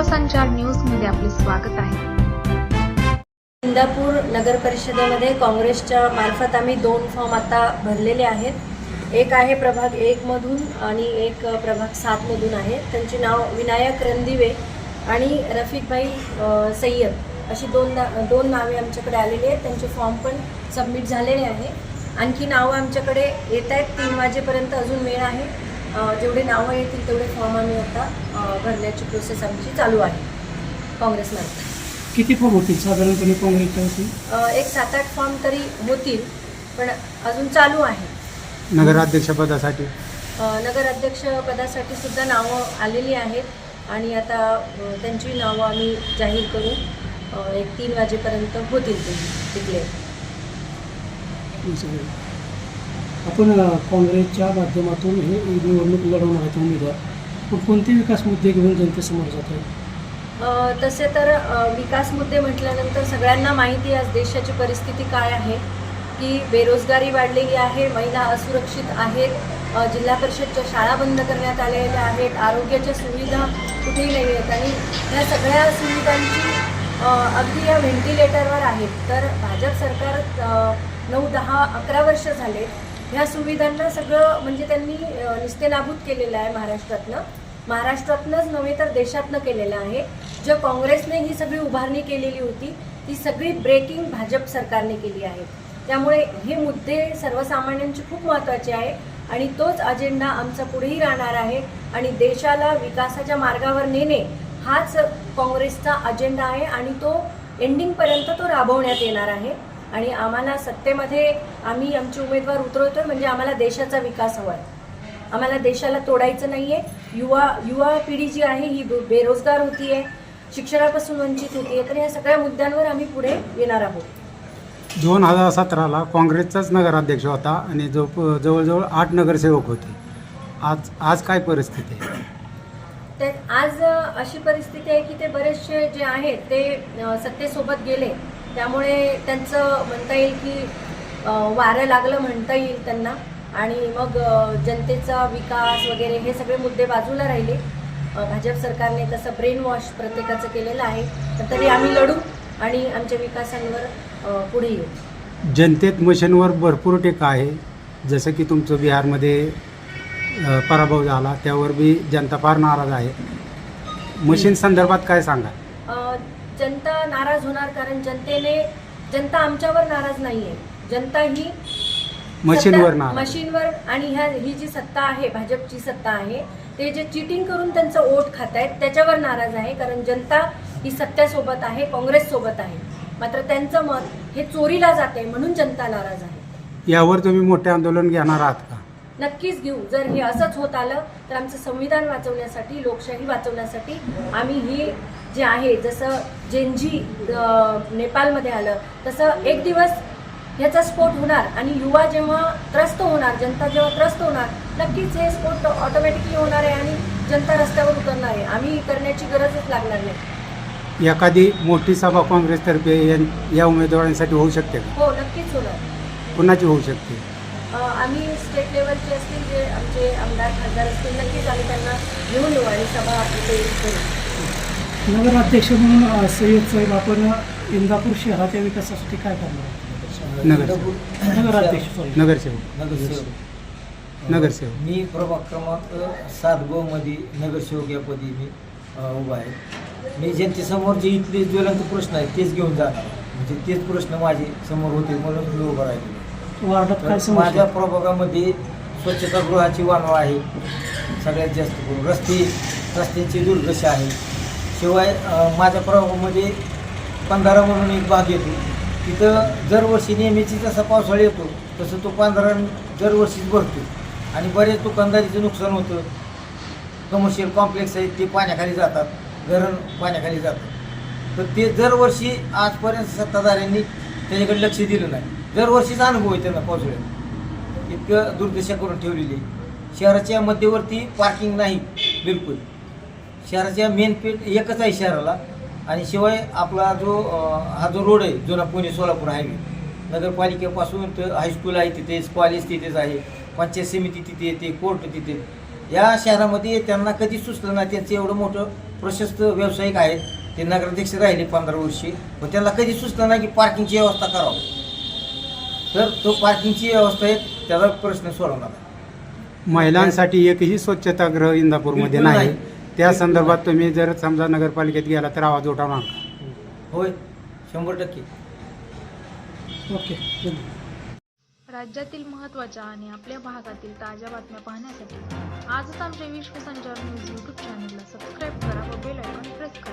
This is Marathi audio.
लोकसंचार न्यूजमध्ये आपले स्वागत आहे. इंदापूर नगर परिषदेमध्ये काँग्रेसच्या मार्फत आम्ही दोन फॉर्म आता भरलेले आहेत. एक आहे प्रभाग एकमधून आणि एक प्रभाग सातमधून आहे. त्यांचे नाव विनायक रणदिवे आणि रफिकभाई सय्यद. अशी दोन ना दोन नावे आमच्याकडे आलेली आहेत. त्यांचे फॉर्म पण सबमिट झालेले आहे. आणखी नावं आमच्याकडे येत आहेत. तीन वाजेपर्यंत अजून वेळ आहे. जेवढे नावं येतील तेवढे फॉर्म आम्ही आता भरण्याची प्रोसेस आमची चालू आहे काँग्रेसमार्फत किती फॉर्म होतील? साधारणपणे काँग्रेसच्या एक सात आठ फॉर्म तरी होतील पण अजून चालू आहे. नगराध्यक्षपदासाठी? अ, नगराध्यक्ष पदासाठी सुद्धा नावं आलेली आहेत आणि आता त्यांची नावं आम्ही जाहीर करू. एक तीन वाजेपर्यंत होतील ते डिक्लेअर आपण काँग्रेसच्या माध्यमातून हे निवडणूक लढवणार आहेत उमेदवार. पण कोणते विकास मुद्दे घेऊन जनतेसमोर जात आहेत? तसे तर विकास मुद्दे म्हटल्यानंतर सगळ्यांना माहिती आज देशाची परिस्थिती काय आहे की बेरोजगारी वाढलेली आहे महिला असुरक्षित आहेत जिल्हा परिषदच्या शाळा बंद करण्यात आलेल्या आहेत आरोग्याच्या सुविधा कुठेही नाही आहेत आणि ह्या सगळ्या सुविधांची अगदी या व्हेंटिलेटरवर आहेत. तर भाजप सरकार नऊ दहा अकरा वर्ष झाले ह्या सुविधांना सगळं म्हणजे त्यांनी अ, निस्तेनाबूत केलेलं आहे महाराष्ट्रातनं. महाराष्ट्रातनंच नव्हे तर देशातनं केलेलं आहे. ज्या काँग्रेसने ही सगळी उभारणी केलेली होती ती सगळी ब्रेकिंग भाजप सरकारने केली आहे. त्यामुळे हे मुद्दे सर्वसामान्यांचे खूप महत्त्वाचे आहे आणि तोच अजेंडा आमचा पुढेही राहणार आहे आणि देशाला विकासाच्या मार्गावर नेणे हाच काँग्रेसचा अजेंडा आहे आणि तो एंडिंगपर्यंत तो राबवण्यात येणार आहे. आणि आम्हाला सत्तेमध्ये आम्ही आमचे उमेदवार उतरवतोय म्हणजे आम्हाला देशाचा विकास हवा आहे. आम्हाला देशाला तोडायचं नाहीये. युवा युवा पिढी जी आहे ही बेरोजगार होतीये शिक्षणापासून वंचित होतीये. तर या सगळ्या मुद्द्यांवर आम्ही पुढे येणार आहोत. दोन हजार सतराला काँग्रेसचाच नगराध्यक्ष होता आणि जो जवळजवळ आठ नगरसेवक होते. आज आज काय परिस्थिती आहे? तर आज अशी परिस्थिती आहे की ते बरेचसे जे आहेत ते सत्तेसोबत गेले. त्यामुळे त्यांचं म्हणता येईल की वारं लागलं म्हणता येईल त्यांना. आणि मग जनतेचा विकास वगैरे हे सगळे मुद्दे बाजूला राहिले. भाजप सरकारने तसं ब्रेन वॉश प्रत्येकाचं केलेलं आहे. तर तरी आम्ही लढू आणि आमच्या विकासांवर पुढे येऊ. जनतेत मशनवर भरपूर टीका आहे. जसं की तुमचं बिहारमध्ये पराभव झाला त्यावर बी जनता फार नाराज आहे. मशीन संदर्भात काय सांगा जनता नाराज होणार कारण जनतेने जनता आमच्यावर नाराज नाहीये. जनता ही मशीनवर मशीनवर आणि ह्या ही जी सत्ता आहे भाजपची सत्ता आहे ते जे चिटिंग करून त्यांचं ओट खात आहेत त्याच्यावर नाराज आहे कारण जनता ही सत्तेसोबत आहे काँग्रेस सोबत आहे. मात्र त्यांचं मत हे चोरीला जाते म्हणून जनता नाराज आहे. यावर तुम्ही मोठे आंदोलन घेणार आहात का? नक्कीच घेऊ. जर हे असंच होत आलं तर आमचं संविधान वाचवण्यासाठी लोकशाही वाचवण्यासाठी आम्ही ही जे आहे जसं जेनजी नेपाळमध्ये आलं तसं एक दिवस ह्याचा स्फोट होणार आणि युवा जेव्हा त्रस्त होणार जनता जेव्हा त्रस्त होणार नक्कीच हे स्फोट ऑटोमॅटिकली होणार आहे आणि जनता रस्त्यावर उतरणार आहे. आम्ही करण्याची गरजच लागणार नाही. एखादी मोठी सभा काँग्रेसतर्फे या- या उमेदवारांसाठी होऊ शकते हो नक्कीच होणार. कुणाची होऊ शकते? आम्ही स्टेट लेवलचे असतील जे आमचे आमदार खासदार असतील नक्कीच आम्ही त्यांना घेऊन येऊ आणि सभा करू. नगराध्यक्ष म्हणून सय्यद साहेब आपण इंदापूर शहराच्या विकासासाठी काय करणार आहात? नगरसेवक. नगराध्यक्ष सॉरी नगरसेवक. नगरसेवक. नगरसेवक. मी प्रभाग क्रमांक सात ब मध्ये नगरसेवक या पदी मी उभा आहे. मी जनतेसमोर जे इथले ज्वलंत प्रश्न आहेत तेच घेऊन जाणार म्हणजे तेच प्रश्न माझे समोर होते म्हणून मी उभा राहिलो वार्डात काय तर माझ्या प्रभागामध्ये प्रभागामध्ये स्वच्छतागृहाची वानवा आहे सगळ्यात जास्त करून रस्ते रस्त्यांची दुर्दशा आहे. शिवाय माझ्या प्रभागामध्ये पंधरा म्हणून एक भाग येतो. तिथं दरवर्षी नेहमीची जसा पावसाळा येतो तसं तो पंधरा दरवर्षीच भरतो. आणि बरेच दुकानदारीचं नुकसान होतं. कमर्शियल कॉम्प्लेक्स आहेत ते पाण्याखाली जातात. धरण पाण्याखाली जातात तर ते दरवर्षी आजपर्यंत सत्ताधाऱ्यांनी त्याच्याकडे लक्ष दिलं नाही. दरवर्षीचा अनुभव आहे त्यांना पावसाळ्यात. इतकं दुर्दशा करून ठेवलेली आहे. शहराच्या मध्यवर्ती पार्किंग नाही बिलकुल. शहराच्या मेन पेट एकच आहे शहराला. आणि शिवाय आपला जो हा जो रोड आहे जुना पुणे सोलापूर हायवे नगरपालिकेपासून तर हायस्कूल आहे तिथेच कॉलेज तिथेच आहे पंचायत समिती तिथे येते कोर्ट तिथे. या शहरामध्ये त्यांना कधी सुचलं नाही त्यांचं एवढं मोठं प्रशस्त व्यावसायिक आहे. ते नगराध्यक्ष राहिले पंधरा वर्षी. पण त्यांना कधी सुचलं नाही की पार्किंगची व्यवस्था करावं. तर तो पार्किंगची व्यवस्था आहे त्याचा प्रश्न सोडवणार आहे. महिलांसाठी एकही स्वच्छतागृह इंदापूरमध्ये बिलकुल नाही नाही. त्या संदर्भात तुम्ही जर समजा नगरपालिकेत गेला तर आवाज उठवणार का? होय शंभर टक्के ओके राज्यातील महत्त्वाच्या आणि आपल्या भागातील ताज्या बातम्या पाहण्यासाठी आजच आमच्या विश्वसंचार न्यूज यूट्यूब चॅनलला सबस्क्राईब करा व बेल आयकॉन प्रेस करा